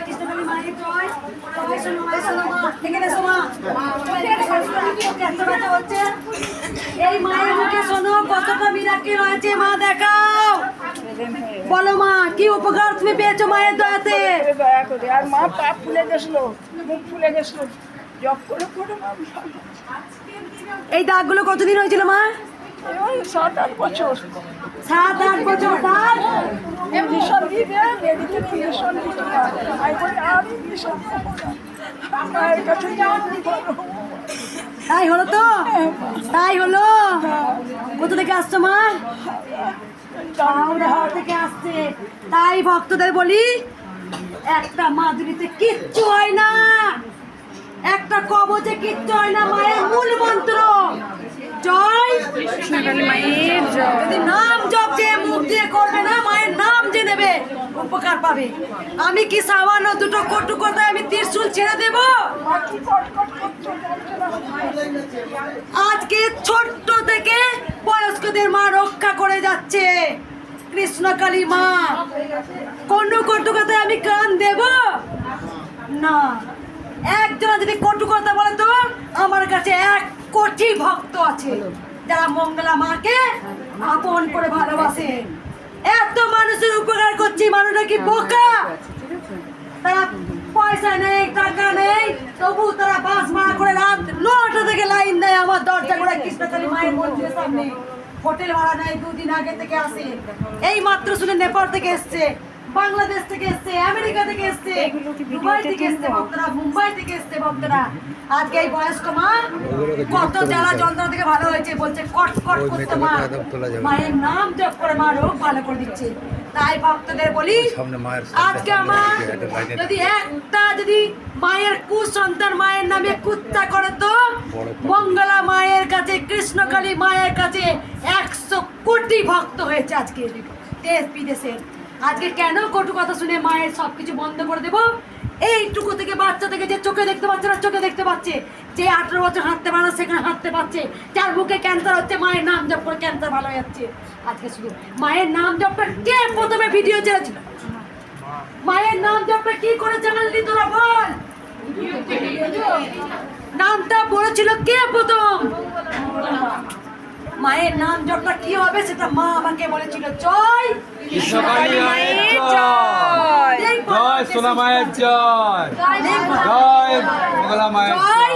জয় কৃষ্ণকালী মায়ের জয় সবাই শোনো মা শোনো মা এখানে এসো মা? এখানে এসো, এত ব্যথা হচ্ছে। এই মায়ের মুখে শোনো কতটা মিরাক্কেল রয়েছে মা দেখাও। বলো মা কি উপকার তুমি পেয়েছ মায়ের দয়াতে? দয়া করে আর মা পা ফুলে গেছিল মুখ ফুলে গেছিল। জব করে করে এই দাগগুলো কতদিন হয়েছিল মা? সাত আট বছর সাত আট বছর ইঞ্জেকশন দিবে দিতে আমি কাছে তাই হলো তো? তাই হলো? কোথা থেকে আসছো মা? থেকে আসছে। তাই ভক্তদের বলি, একটা মাদুরিতে কিচ্ছু হয় না। একটা কবচে কিচ্ছু হয় না, মায়ের মায়ের যদি নাম জপ যে মুখ দিয়ে করবে না, মায়ের নাম যে নেবে, উপকার পাবে। আমি কি সামান্য দুটো কটু কথায় আমি ত্রিশুল ছেড়ে দেবো? আজকে ছোট্ট থেকে বয়স্কদের মা রক্ষা করে যাচ্ছে। কৃষ্ণকালী মা, কোন কটু কথায় আমি কান দেব? না। একজন যদি কটু কথা বলে তো আমার কাছে এক কোটি ভক্ত আছে। যারা মঙ্গলা মাকে আপন করে ভালোবাসে। এত মানুষের উপকার করছি মানুষটা কি বোকা। তারা পয়সা নেই, টাকা নেই, তবু তারা বাস ভাড়া করে রাত নটা থেকে লাইন দেয় আমার দরজা করে কৃষ্ণকালী মায়ের মন্দিরের সামনে। হোটেল ভাড়া নেয় দুদিন আগে থেকে আসে। এই মাত্র শুনে নেপাল থেকে এসছে। বাংলাদেশ থেকে এসছে আমেরিকা থেকে এসছে দুবাই থেকে এসছে ভক্তরা মুম্বাই থেকে এসছে ভক্তরা আজকে এই বয়স্ক মা কত জ্বালা যন্ত্রণা থেকে ভালো হয়েছে বলছে কট কট করতে মা। মায়ের নাম জপ করে মা রোগ ভালো করে দিচ্ছে। তাই ভক্তদের বলি আজকে আমার যদি একটা যদি মায়ের কুসন্তান মায়ের নামে কুত্তা করে তো মঙ্গলা মায়ের কাছে কৃষ্ণকালী মায়ের কাছে একশো কোটি ভক্ত হয়েছে আজকে। দেশ বিদেশে আজকে কেন কটু কথা শুনে মায়ের সব কিছু বন্ধ করে দেবো? এইটুকু থেকে বাচ্চা থেকে যে চোখে দেখতে পাচ্ছে না, চোখে দেখতে পাচ্ছে। যে আঠারো বছর হাঁটতে পারে সেখানে হাঁটতে পারছে। যার মুখে ক্যান্সার হচ্ছে, মায়ের নাম জপ করে ক্যান্সার ভালো যাচ্ছে। আজকে শুধু মায়ের নাম জপটা কে প্রথমে ভিডিও ছেড়েছিল? মায়ের নাম জপটা কি করে জানালি তোরা বল? নামটা বলেছিল কে প্রথম? মায়ের নাম জপটা কি হবে সেটা মা আমাকে বলেছিল জয় কৃষ্ণকালী মায়ের জয়। সোনা মায়ের জয়। জয় জয় মঙ্গলা মায়ের জয়